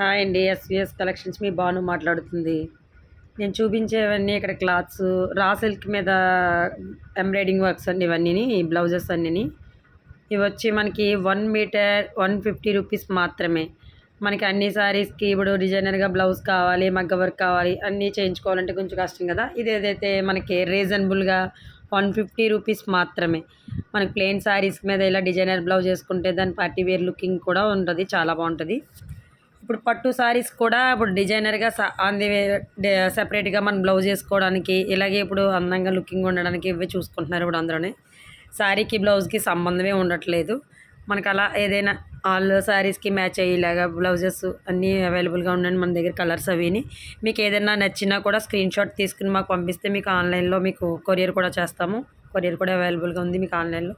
Hi అండి SVS collections మీ బాను మాట్లాడుతుంది. నేను చూపించేవన్నీ ఇక్కడ క్లాత్స్ రా సిల్క్ మీద ఎంబ్రాయిడింగ్ వర్క్స్ అండి ఇవన్నీ బ్లౌజెస్ అన్నీ ఇవి వచ్చి మనకి one metre one fifty rupees మాత్రమే. మనకి అన్ని సారీస్కి ఇప్పుడు డిజైనర్గా బ్లౌజ్ కావాలి మగ్గ వర్క్ కావాలి అన్నీ చేయించుకోవాలంటే కొంచెం కష్టం కదా. ఇది ఏదైతే మనకి రీజనబుల్గా వన్ ఫిఫ్టీ రూపీస్ మాత్రమే. మనకి ప్లెయిన్ సారీస్ మీద ఇలా డిజైనర్ బ్లౌజ్ వేసుకుంటే దాని పార్టీ వేర్ లుకింగ్ కూడా ఉంటుంది చాలా బాగుంటుంది. ఇప్పుడు పట్టు సారీస్ కూడా ఇప్పుడు డిజైనర్గా అంది సెపరేట్గా మనం బ్లౌజ్ వేసుకోవడానికి ఇలాగే ఇప్పుడు అందంగా లుకింగ్ ఉండడానికి ఇవే చూసుకుంటున్నారు ఇప్పుడు అందరూనే. శారీకి బ్లౌజ్కి సంబంధమే ఉండట్లేదు. మనకు అలా ఏదైనా ఆల్ శారీస్కి మ్యాచ్ అయ్యేలాగా బ్లౌజెస్ అన్నీ అవైలబుల్గా ఉండండి మన దగ్గర కలర్స్ అవిని మీకు ఏదైనా నచ్చినా కూడా స్క్రీన్ షాట్ తీసుకుని మాకు పంపిస్తే మీకు ఆన్లైన్లో మీకు కొరియర్ కూడా చేస్తాము. కొరియర్ కూడా అవైలబుల్గా ఉంది మీకు ఆన్లైన్లో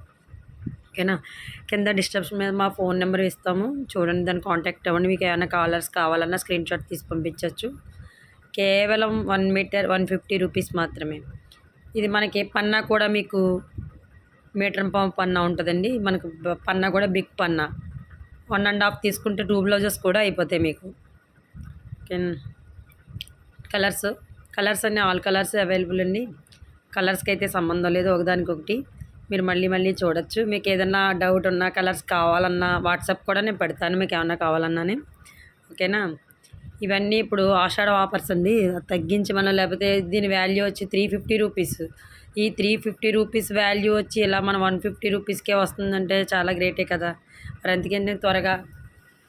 ఓకేనా? కింద డిస్టర్బ్స్ మీద మా ఫోన్ నెంబర్ ఇస్తాము. చూడండి దాన్ని కాంటాక్ట్ అవ్వండి. మీకు ఏమైనా కాలర్స్ కావాలన్నా స్క్రీన్ షాట్ తీసి పంపించవచ్చు కేవలం one metre one fifty rupees మాత్రమే. ఇది మనకి పన్నా కూడా మీకు మీటర్ పావు పన్నా ఉంటుందండి. మనకు పన్నా కూడా బిగ్ పన్నా. వన్ అండ్ హాఫ్ తీసుకుంటే టూ బ్లౌజెస్ కూడా అయిపోతాయి మీకు. కలర్స్ కలర్స్ అన్నీ ఆల్ కలర్స్ అవైలబుల్ అండి. కలర్స్కి అయితే సంబంధం లేదు. ఒకదానికొకటి మీరు మళ్ళీ మళ్ళీ చూడొచ్చు. మీకు ఏదన్నా డౌట్ ఉన్నా కలర్స్ కావాలన్నా వాట్సాప్ కూడా నేను పెడతాను. మీకు ఏమన్నా కావాలన్నానే. ఓకేనా? ఇవన్నీ ఇప్పుడు ఆషాఢ ఆఫర్స్ అండి. తగ్గించి మనం లేకపోతే దీని వాల్యూ వచ్చి త్రీ ఫిఫ్టీ రూపీస్ ఈ త్రీ ఫిఫ్టీ రూపీస్ వాల్యూ వచ్చి ఇలా మన వన్ ఫిఫ్టీ రూపీస్కే వస్తుందంటే చాలా గ్రేటే కదా. మరి అందుకని త్వరగా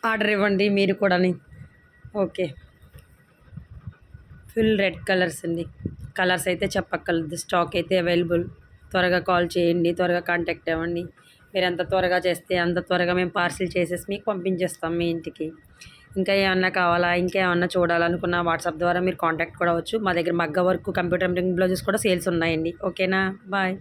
ఆర్డర్ ఇవ్వండి మీరు కూడాని. ఓకే. ఫుల్ రెడ్ కలర్స్ అండి. కలర్స్ అయితే చెప్పక్కర్లేదు. స్టాక్ అయితే అవైలబుల్ త్వరగా కాల్ చేయండి త్వరగా కాంటాక్ట్ అవ్వండి. మీరు ఎంత త్వరగా చేస్తే అంత త్వరగా మేము పార్సిల్ చేసేసి మీకు పంపించేస్తాం మీ ఇంటికి. ఇంకా ఏమన్నా కావాలా? ఇంకా ఏమన్నా చూడాలనుకున్న వాట్సాప్ ద్వారా మీరు కాంటాక్ట్ కూడా అవ్వచ్చు. మా దగ్గర మగ్గ వర్క్ కంప్యూటర్ బ్లౌజెస్ కూడా సేల్స్ ఉన్నాయండి. ఓకేనా? బాయ్.